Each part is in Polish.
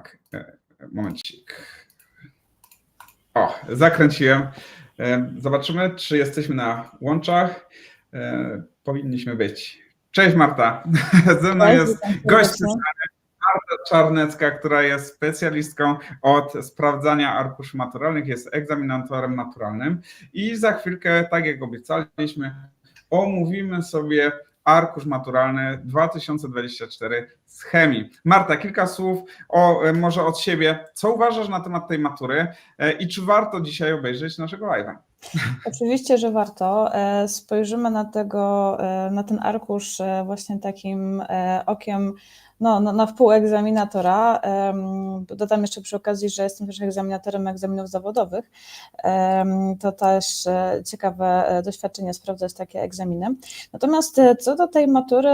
Tak, e, momencik. O, zakręciłem. E, Zobaczymy, czy jesteśmy na łączach. E, Powinniśmy być. Cześć Marta. Ze mną jest gość. Marta Czarnecka, która jest specjalistką od sprawdzania arkuszy maturalnych, jest egzaminatorem naturalnym i za chwilkę, tak jak obiecaliśmy, omówimy sobie arkusz maturalny 2024 z chemii. Marta, kilka słów o, e, może od siebie. Co uważasz na temat tej matury e, i czy warto dzisiaj obejrzeć naszego live'a? Oczywiście, że warto. E, Spojrzymy na, tego, na ten arkusz właśnie takim okiem no, no, na wpół egzaminatora. Dodam jeszcze przy okazji, że jestem też egzaminatorem egzaminów zawodowych. To też e, ciekawe e, doświadczenie sprawdzać takie egzaminy. Natomiast e, co do tej matury,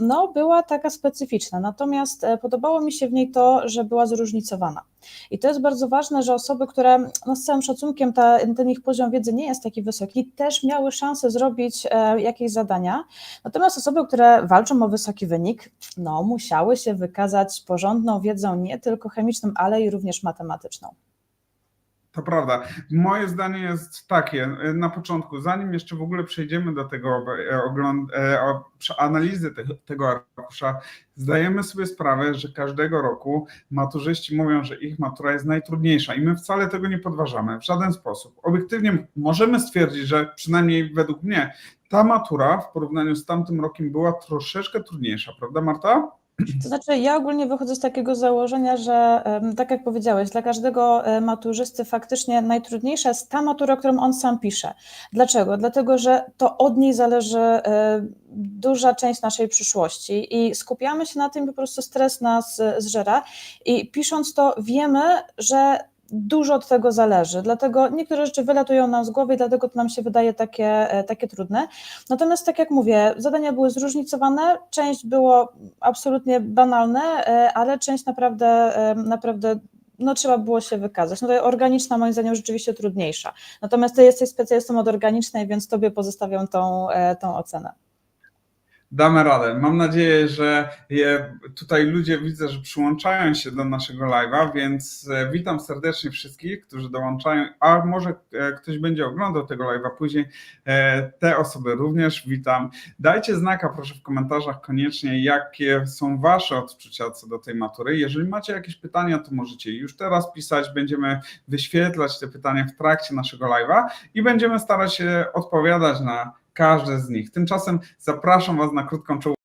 no była taka specyficzna. Natomiast podobało mi się w niej to, że była zróżnicowana. I to jest bardzo ważne, że osoby, które no z całym szacunkiem ta, ten ich poziom wiedzy nie jest taki wysoki, też miały szansę zrobić jakieś zadania. Natomiast osoby, które walczą o wysoki wynik, no musiały się wykazać porządną wiedzą nie tylko chemiczną, ale i również matematyczną. To prawda. Moje zdanie jest takie, e, na początku, zanim jeszcze w ogóle przejdziemy do tego e, ogląd, e, analizy tego, tego arkusza, zdajemy sobie sprawę, że każdego roku maturzyści mówią, że ich matura jest najtrudniejsza i my wcale tego nie podważamy w żaden sposób. Obiektywnie możemy stwierdzić, że przynajmniej według mnie ta matura w porównaniu z tamtym rokiem była troszeczkę trudniejsza, prawda Marta? To znaczy, ja ogólnie wychodzę z takiego założenia, że tak jak powiedziałeś, dla każdego e, maturzysty faktycznie najtrudniejsza jest ta matura, którą on sam pisze. Dlaczego? Dlatego, że to od niej zależy e, duża część naszej przyszłości i skupiamy się na tym, po prostu stres nas e, zżera i pisząc to wiemy, że dużo od tego zależy, dlatego niektóre rzeczy wylatują nam z głowy i dlatego to nam się wydaje takie, e, takie trudne. Natomiast tak jak mówię, zadania były zróżnicowane, część było absolutnie banalne, e, ale część naprawdę, e, naprawdę no, trzeba było się wykazać. No to organiczna moim zdaniem rzeczywiście trudniejsza. Natomiast ty jesteś specjalistą od organicznej, więc tobie pozostawiam tą, tą ocenę. Damy radę. Mam nadzieję, że tutaj ludzie widzę, że przyłączają się do naszego live'a, więc e, witam serdecznie wszystkich, którzy dołączają, a może e, ktoś będzie oglądał tego live'a później. E, Te osoby również witam. Dajcie znaka proszę w komentarzach koniecznie, jakie są wasze odczucia co do tej matury. Jeżeli macie jakieś pytania, to możecie już teraz pisać. Będziemy wyświetlać te pytania w trakcie naszego live'a i będziemy starać się odpowiadać na każde z nich. Tymczasem zapraszam Was na krótką czołówkę.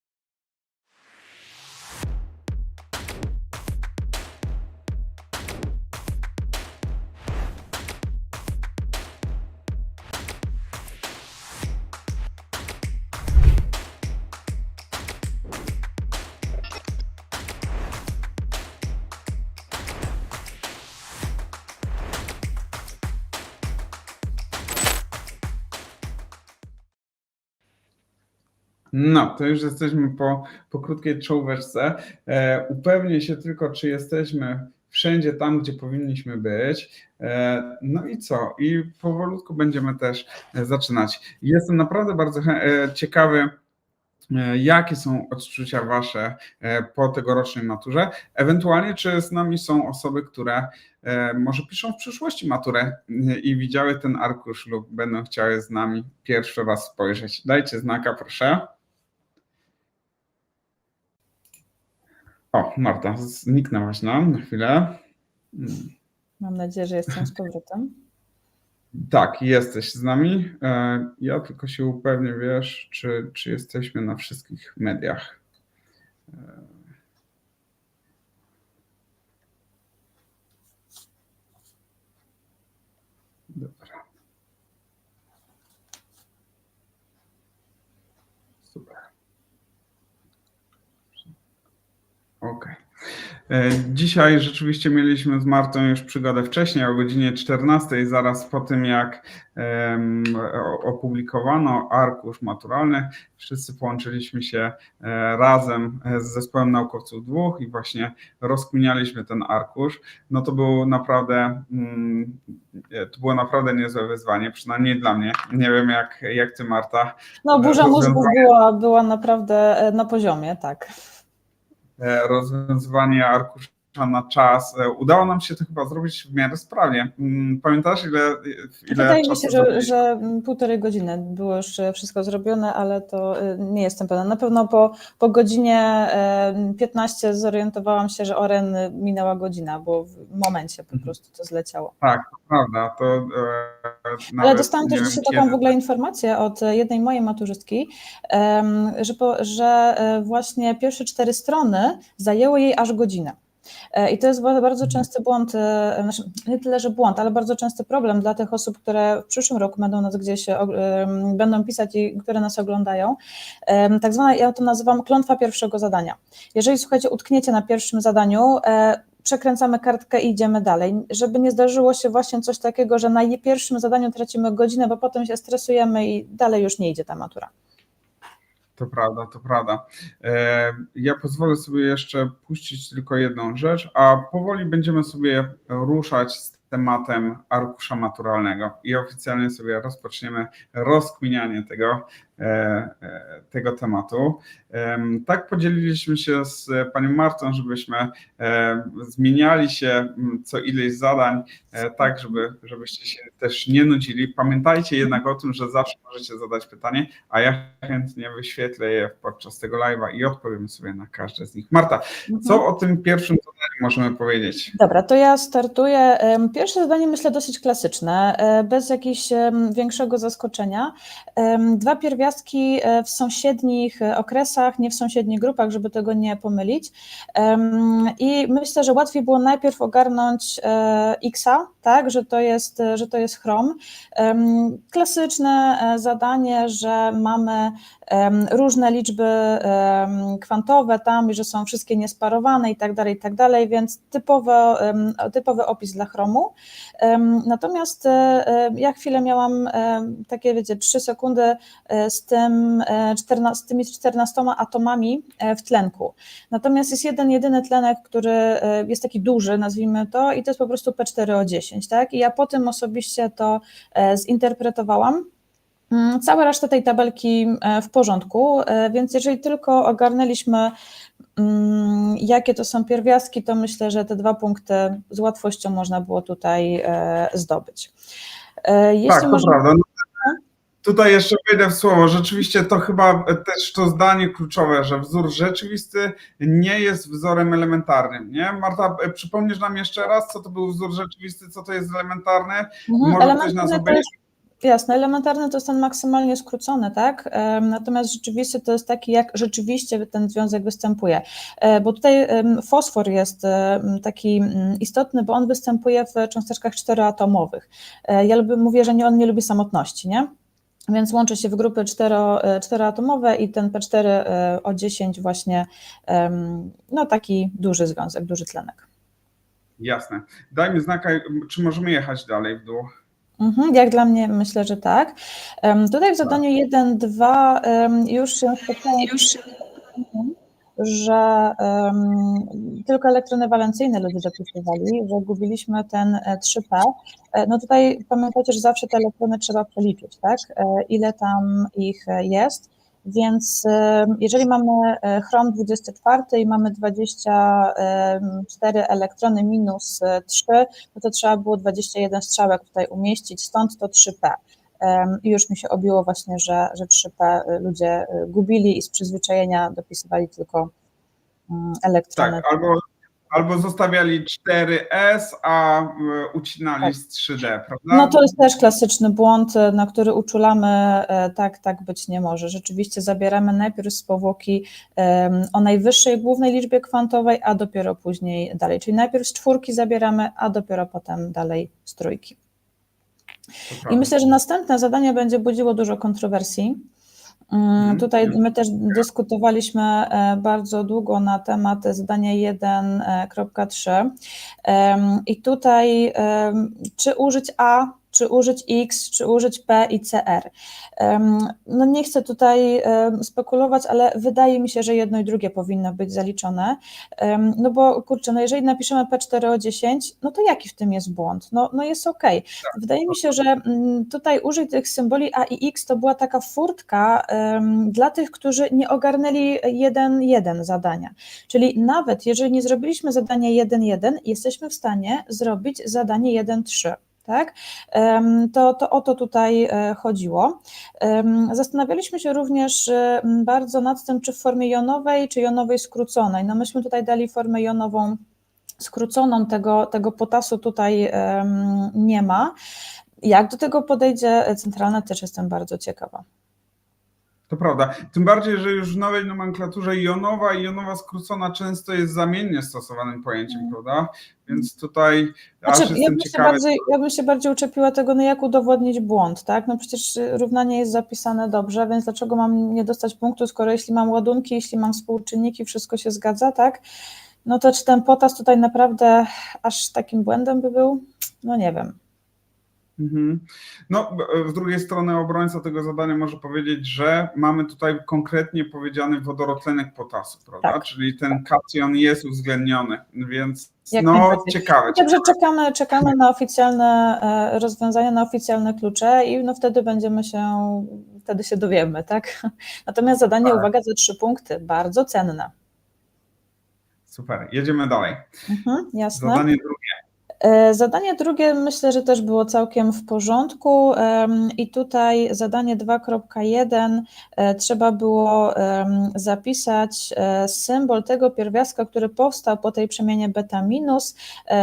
No, to już jesteśmy po, po krótkiej czołóweczce. E, upewnię się tylko, czy jesteśmy wszędzie tam, gdzie powinniśmy być. E, no i co? I powolutku będziemy też e, zaczynać. Jestem naprawdę bardzo e, ciekawy, e, jakie są odczucia Wasze po tegorocznej maturze. Ewentualnie, czy z nami są osoby, które może piszą w przyszłości maturę i widziały ten arkusz lub będą chciały z nami pierwszy raz spojrzeć. Dajcie znaka, proszę. O, Marta, zniknęłaś nam na chwilę. Mm, Mam nadzieję, że jestem z powrotem. Tak, jesteś z nami. E, Ja tylko się upewnię, wiesz, czy, czy jesteśmy na wszystkich mediach. E, Dobra. Super. Okej. E, Dzisiaj rzeczywiście mieliśmy z Martą już przygodę wcześniej, o godzinie 14, zaraz po tym jak opublikowano arkusz maturalny. Wszyscy połączyliśmy się e, razem e, z zespołem naukowców dwóch i właśnie rozkminialiśmy ten arkusz. No to był naprawdę, mm, e, to było naprawdę niezłe wyzwanie, przynajmniej dla mnie. Nie wiem jak, jak ty Marta. No burza Rozwiązanie. mózgów była, była naprawdę e, na poziomie, tak. E, rozwiązywanie arkusza na czas. E, Udało nam się to chyba zrobić w miarę sprawnie. Mm, Pamiętasz, ile, ile Wydaje mi czasu się, że, że półtorej godziny było już wszystko zrobione, ale to y, nie jestem pewna. Na pewno po, po godzinie y, 15 zorientowałam się, że Oren minęła godzina, bo w momencie po Mhm. prostu to zleciało. Tak, to prawda. To, e, Ale dostałam też dzisiaj taką w ogóle informację od jednej mojej maturzystki, że, po, że e, właśnie pierwsze cztery strony zajęło jej aż godzinę. E, I to jest ba- bardzo częsty błąd, e, znaczy nie tyle, że błąd, ale bardzo częsty problem dla tych osób, które w przyszłym roku będą nas gdzieś, e, będą pisać i które nas oglądają. Tak zwana, ja to nazywam klątwa pierwszego zadania. Jeżeli słuchajcie, utkniecie na pierwszym zadaniu, przekręcamy kartkę i idziemy dalej, żeby nie zdarzyło się właśnie coś takiego, że na pierwszym zadaniu tracimy godzinę, bo potem się stresujemy i dalej już nie idzie ta matura. To prawda, to prawda. Ja pozwolę sobie jeszcze puścić tylko jedną rzecz, a powoli będziemy sobie ruszać z tematem arkusza maturalnego i oficjalnie sobie rozpoczniemy rozkminianie tego, tego tematu. Em, Tak podzieliliśmy się z panią Martą, żebyśmy e, zmieniali się co ileś zadań, e, tak żeby, żebyście się też nie nudzili. Pamiętajcie jednak o tym, że zawsze możecie zadać pytanie, a ja chętnie wyświetlę je podczas tego live'a i odpowiemy sobie na każde z nich. Marta, co o tym pierwszym zadaniu możemy powiedzieć? Dobra, to ja startuję. Pierwsze zadanie myślę dosyć klasyczne, e, bez jakiegoś większego zaskoczenia. Dwa pierwiastki e, w sąsiednich e, okresach, nie w sąsiednich grupach, żeby tego nie pomylić. I myślę, że łatwiej było najpierw ogarnąć e, Xa, tak, że to jest, że to jest Chrome. Klasyczne e, zadanie, że mamy różne liczby kwantowe tam i że są wszystkie niesparowane i tak dalej, i tak dalej, więc typowo, em, typowy opis dla Chromu. Natomiast e, ja chwilę miałam takie, wiecie, 3 sekundy e, z, tym, 14, z tymi 14 atomami w tlenku. Natomiast jest jeden, jedyny tlenek, który jest taki duży, nazwijmy to, i to jest po prostu P4O10, tak? I ja po tym osobiście to e, zinterpretowałam. Mm, Cała reszta tej tabelki e, w porządku, e, więc jeżeli tylko ogarnęliśmy, mm, jakie to są pierwiastki, to myślę, że te dwa punkty z łatwością można było tutaj zdobyć. Jeśli tak, to można- prawda. Tutaj jeszcze wejdę w słowo. Rzeczywiście to chyba też to zdanie kluczowe, że wzór rzeczywisty nie jest wzorem elementarnym. Nie? Marta, przypomnisz nam jeszcze raz, co to był wzór rzeczywisty, co to jest elementarny? Mhm, Może ktoś nas obejrzy. Jasne, elementarny to jest ten maksymalnie skrócony, tak? Natomiast rzeczywisty to jest taki, jak rzeczywiście ten związek występuje. E, Bo tutaj fosfor jest taki mm, istotny, bo on występuje w cząsteczkach czteroatomowych. E, Ja lubię, mówię, że nie, on nie lubi samotności, nie? Więc łączy się w grupy cztero, e, czteroatomowe i ten P4 e, o 10 właśnie, no taki duży związek, duży tlenek. Jasne. Daj mi znaka, czy możemy jechać dalej w dół. Mhm, jak dla mnie myślę, że tak. Tutaj w zadaniu 1, 2 em, już się spotkałam, że em, tylko elektrony walencyjne ludzie zapisywali, że gubiliśmy ten e, 3P. E, No tutaj pamiętajcie, że zawsze te elektrony trzeba przeliczyć, tak? E, Ile tam ich e, jest. Więc jeżeli mamy e, chrom 24 i mamy 24 elektrony minus e, 3, no to trzeba było 21 strzałek tutaj umieścić, stąd to 3P. I już mi się obiło właśnie, że, że 3P ludzie y, gubili i z przyzwyczajenia dopisywali tylko mm, elektrony. Tak, albo, albo zostawiali 4S, a e, ucinali Tak. z 3D, prawda? No to jest też klasyczny błąd, y, na który uczulamy, tak, tak być nie może. Rzeczywiście zabieramy najpierw z powłoki o najwyższej głównej liczbie kwantowej, a dopiero później dalej. Czyli najpierw z czwórki zabieramy, a dopiero potem dalej z trójki. I myślę, że następne zadanie będzie budziło dużo kontrowersji. Mm, Mhm. Tutaj my też dyskutowaliśmy e, bardzo długo na temat zadania 1.3 Em, i tutaj czy użyć A, czy użyć X, czy użyć P i CR. No nie chcę tutaj spekulować, ale wydaje mi się, że jedno i drugie powinno być zaliczone, no bo kurczę, no jeżeli napiszemy P4 o 10, no to jaki w tym jest błąd? No, no jest ok. Wydaje mi się, że mm, tutaj użyć tych symboli A i X to była taka furtka dla tych, którzy nie ogarnęli 1-1 zadania. Czyli nawet jeżeli nie zrobiliśmy zadania 1-1, jesteśmy w stanie zrobić zadanie 1-3. Tak? To, to o to tutaj e, chodziło. Zastanawialiśmy się również e, bardzo nad tym, czy w formie jonowej, czy jonowej skróconej. No myśmy tutaj dali formę jonową skróconą, tego, tego potasu tutaj nie ma. Jak do tego podejdzie centralna, też jestem bardzo ciekawa. To prawda. Tym bardziej, że już w nowej nomenklaturze jonowa i jonowa skrócona często jest zamiennie stosowanym pojęciem, prawda? Więc tutaj Znaczy, ja, bym się ciekawy. bardziej, ja bym się bardziej uczepiła tego, no jak udowodnić błąd, tak? No przecież równanie jest zapisane dobrze, więc dlaczego mam nie dostać punktu, skoro jeśli mam ładunki, jeśli mam współczynniki, wszystko się zgadza, tak? No to czy ten potas tutaj naprawdę aż takim błędem by był? No nie wiem. Mhm. No, b- z drugiej strony obrońca tego zadania może powiedzieć, że mamy tutaj konkretnie powiedziany wodorotlenek potasu, prawda? Tak. Czyli ten kation jest uwzględniony, więc Jak no ciekawe. Także czekamy, czekamy na oficjalne e, rozwiązania, na oficjalne klucze i no wtedy będziemy się, wtedy się dowiemy, tak? Natomiast zadanie, Tak. uwaga, za trzy punkty, bardzo cenne. Super, jedziemy dalej. Mhm, jasne. Zadanie drugie. E, Zadanie drugie myślę, że też było całkiem w porządku. I tutaj zadanie 2.1 e, trzeba było zapisać e, symbol tego pierwiastka, który powstał po tej przemianie beta minus,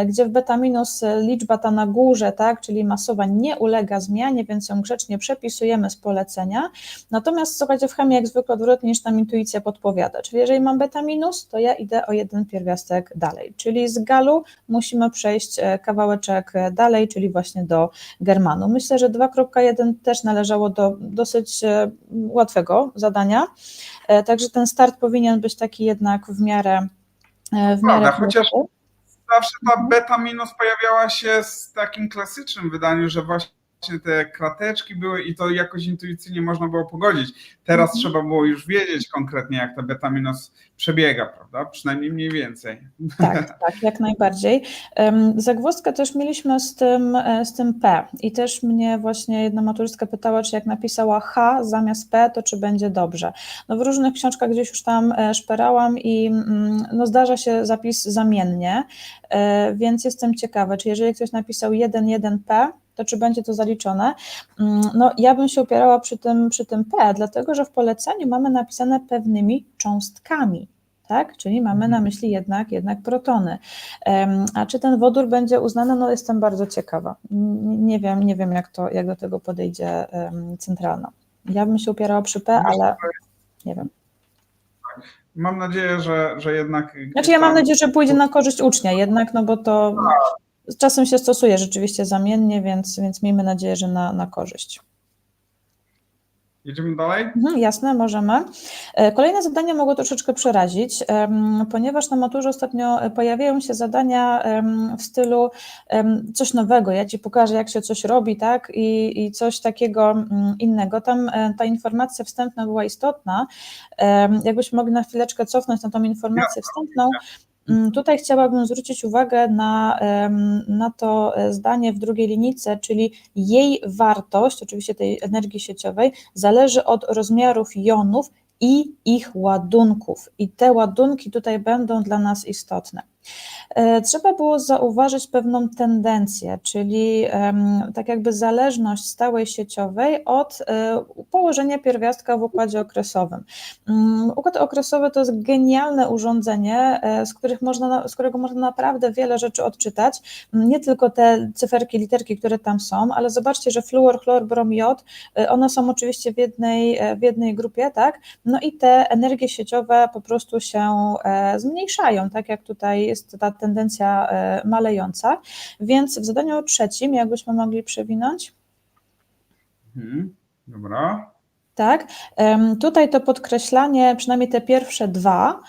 gdzie w beta minus liczba ta na górze, tak, czyli masowa nie ulega zmianie, więc ją grzecznie przepisujemy z polecenia. Natomiast słuchajcie, w chemii jak zwykle odwrotnie niż nam intuicja podpowiada, czyli jeżeli mam beta minus, to ja idę o jeden pierwiastek dalej, czyli z galu musimy przejść kawałeczek e, dalej, czyli właśnie do Germanu. Myślę, że 2.1 też należało do dosyć e, łatwego zadania, e, także ten start powinien być taki jednak w miarę w miarę chociaż-. Zawsze ta beta minus pojawiała się z takim klasycznym wydaniu, że właśnie te krateczki były i to jakoś intuicyjnie można było pogodzić. Teraz Mhm. trzeba było już wiedzieć konkretnie, jak ta beta minus przebiega, prawda? Przynajmniej mniej więcej. Tak, tak, jak najbardziej. Zagwozdkę też mieliśmy z tym, e, z tym P i też mnie właśnie jedna maturzystka pytała, czy jak napisała H zamiast P, to czy będzie dobrze. No w różnych książkach gdzieś już tam e, szperałam i mm, no zdarza się zapis zamiennie, e, więc jestem ciekawa, czy jeżeli ktoś napisał 1.1P, to czy będzie to zaliczone? Mm, No ja bym się opierała przy tym, przy tym P, dlatego że w poleceniu mamy napisane pewnymi cząstkami, tak? Czyli mamy na myśli jednak, jednak protony. A czy ten wodór będzie uznany? No jestem bardzo ciekawa. Nie wiem, nie wiem jak, to, jak do tego podejdzie centralna. Ja bym się upierała przy P, ale nie wiem. Mam nadzieję, że, że jednak. Znaczy ja mam nadzieję, że pójdzie na korzyść ucznia jednak, no bo to z czasem się stosuje rzeczywiście zamiennie, więc, więc miejmy nadzieję, że na, na korzyść. Jedziemy dalej? Mhm, jasne, możemy. E, Kolejne zadania mogą troszeczkę przerazić, ponieważ na maturze ostatnio e, pojawiają się zadania w stylu coś nowego, ja Ci pokażę, jak się coś robi, tak, i, i coś takiego mm, innego. Tam e, ta informacja wstępna była istotna. Jakbyśmy mogli na chwileczkę cofnąć na tą informację wstępną, Tutaj chciałabym zwrócić uwagę na, na to e, zdanie w drugiej linijce, czyli jej wartość, oczywiście tej energii sieciowej, zależy od rozmiarów jonów i ich ładunków. I te ładunki tutaj będą dla nas istotne. E, Trzeba było zauważyć pewną tendencję, czyli tak jakby zależność stałej sieciowej od e, położenia pierwiastka w układzie okresowym. Mm, Układ okresowy to jest genialne urządzenie, e, z, których można, z którego można naprawdę wiele rzeczy odczytać. Mm, Nie tylko te cyferki, literki, które tam są, ale zobaczcie, że fluor, chlor, brom, jod, one są oczywiście w jednej, w jednej grupie, tak? No i te energie sieciowe po prostu się zmniejszają, tak jak tutaj jest ta tendencja e, malejąca. Więc w zadaniu trzecim, jakbyśmy mogli przewinąć, Mhm. Dobra. Tak, tutaj to podkreślanie, przynajmniej te pierwsze dwa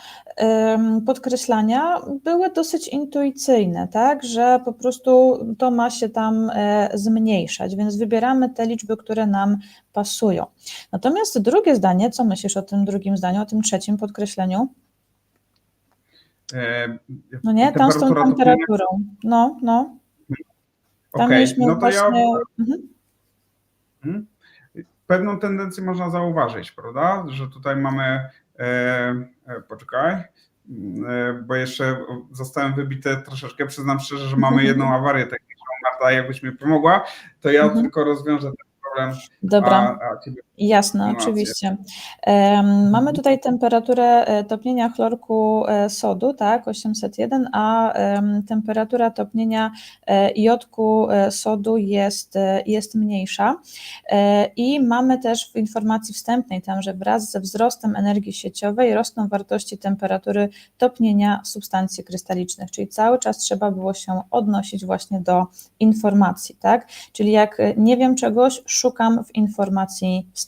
podkreślania były dosyć intuicyjne, tak, że po prostu to ma się tam e, zmniejszać, więc wybieramy te liczby, które nam pasują. Natomiast drugie zdanie, co myślisz o tym drugim zdaniu, o tym trzecim podkreśleniu? E, No nie, tam z tą temperaturą. No, no. Tam mieliśmy no to ja właśnie. Mhm. Mhm. Pewną tendencję można zauważyć, prawda? Że tutaj mamy, e, e, poczekaj, mm, e, bo jeszcze zostałem wybity troszeczkę, przyznam szczerze, że mamy jedną awarię techniczną. Marta, jakbyś mi pomogła, to ja Mhm. tylko rozwiążę ten problem, Dobra. a, a ciebie Jasne, oczywiście. Mamy tutaj temperaturę e, topnienia chlorku e, sodu, tak, 801, a em, temperatura topnienia e, jodku sodu jest, jest mniejsza. I mamy też w informacji wstępnej tam, że wraz ze wzrostem energii sieciowej rosną wartości temperatury topnienia substancji krystalicznych, czyli cały czas trzeba było się odnosić właśnie do informacji, tak? Czyli jak nie wiem czegoś, szukam w informacji wstępnej.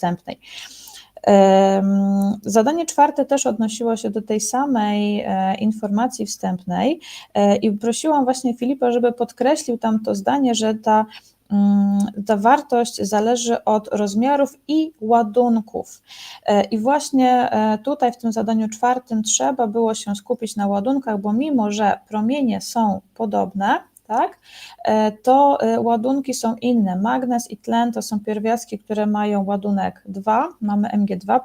Em, Zadanie czwarte też odnosiło się do tej samej e, informacji wstępnej e, i prosiłam właśnie Filipa, żeby podkreślił tam to zdanie, że ta, mm, ta wartość zależy od rozmiarów i ładunków. E, I właśnie tutaj w tym zadaniu czwartym trzeba było się skupić na ładunkach, bo mimo, że promienie są podobne, tak, e, to e, ładunki są inne. Magnez i tlen to są pierwiastki, które mają ładunek 2, mamy Mg2+,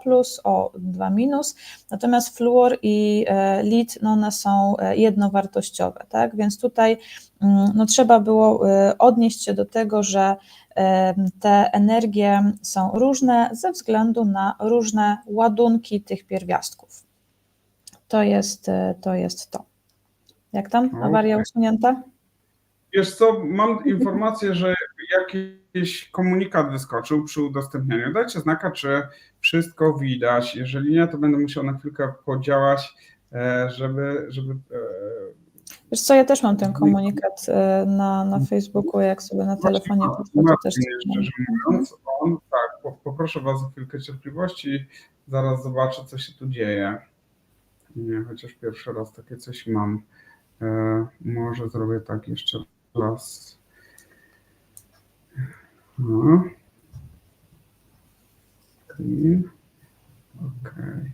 O2-, natomiast fluor i e, lid, no one są jednowartościowe, tak, więc tutaj mm, no, trzeba było odnieść się do tego, że te energie są różne ze względu na różne ładunki tych pierwiastków. To jest to. Jest to. Jak tam? Awaria Okej. usunięta? Wiesz co, mam informację, że jakiś komunikat wyskoczył przy udostępnianiu. Dajcie znaka, czy wszystko widać. Jeżeli nie, to będę musiał na chwilkę podziałać, e, żeby, żeby e, Wiesz co, ja też mam ten komunikat e, na, na Facebooku, jak sobie na telefonie patrzę, to też szczerze mówiąc, on, tak, po, poproszę Was o chwilkę cierpliwości, zaraz zobaczę, co się tu dzieje. Nie, chociaż pierwszy raz takie coś mam. Może zrobię tak jeszcze raz. No. Okej. Okej.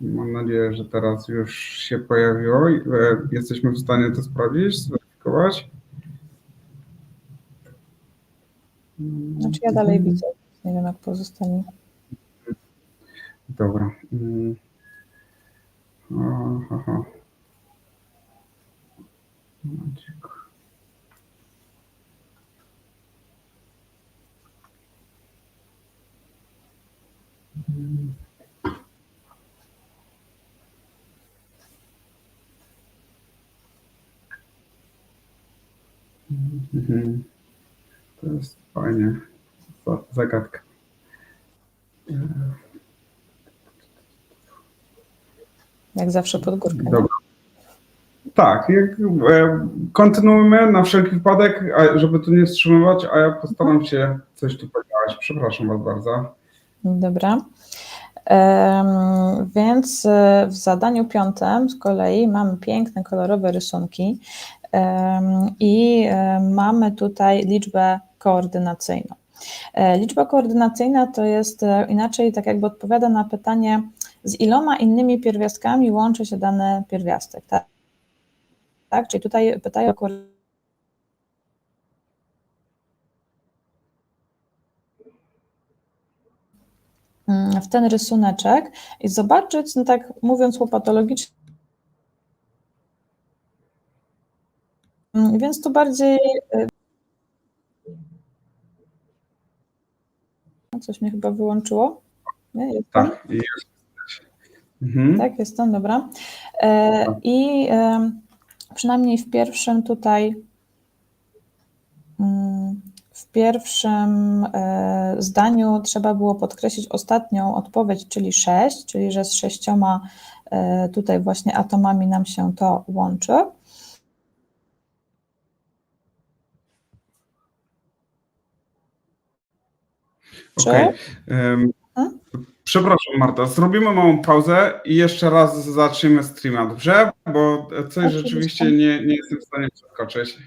Mam nadzieję, że teraz już się pojawiło. i, e, Jesteśmy w stanie to sprawdzić, zweryfikować. Znaczy ja dalej widzę, nie wiem jak pozostali. Dobra. Mm. Aha. Momencik. Mm. Mhm. To jest fajnie. Za- Zagadka. Jak zawsze pod górkę. Dobra. Tak, jak, e, kontynuujmy na wszelki wypadek, a żeby tu nie wstrzymywać, a ja postaram się coś tu podziałać. Przepraszam Was bardzo. Dobra. Więc e, w zadaniu piątym z kolei mamy piękne, kolorowe rysunki i e, mamy tutaj liczbę koordynacyjną. E, Liczba koordynacyjna to jest e, inaczej, tak jakby odpowiada na pytanie, z iloma innymi pierwiastkami łączy się dany pierwiastek. Tak? Tak? Czyli tutaj pytają o koordynację. w ten rysuneczek i zobaczyć, no tak mówiąc łopatologicznie, Mm, więc tu bardziej. y, Coś mnie chyba wyłączyło. Nie, jestem? Tak, jest. Mhm. Tak, jestem, dobra. E, I e, przynajmniej w pierwszym tutaj, mm, w pierwszym e, zdaniu trzeba było podkreślić ostatnią odpowiedź, czyli 6, czyli że z sześcioma e, tutaj właśnie atomami nam się to łączy. Czy? Okej. Przepraszam, Marta, zrobimy małą pauzę i jeszcze raz zaczniemy streama, dobrze? Bo coś rzeczywiście nie, nie jestem w stanie przeskoczyć.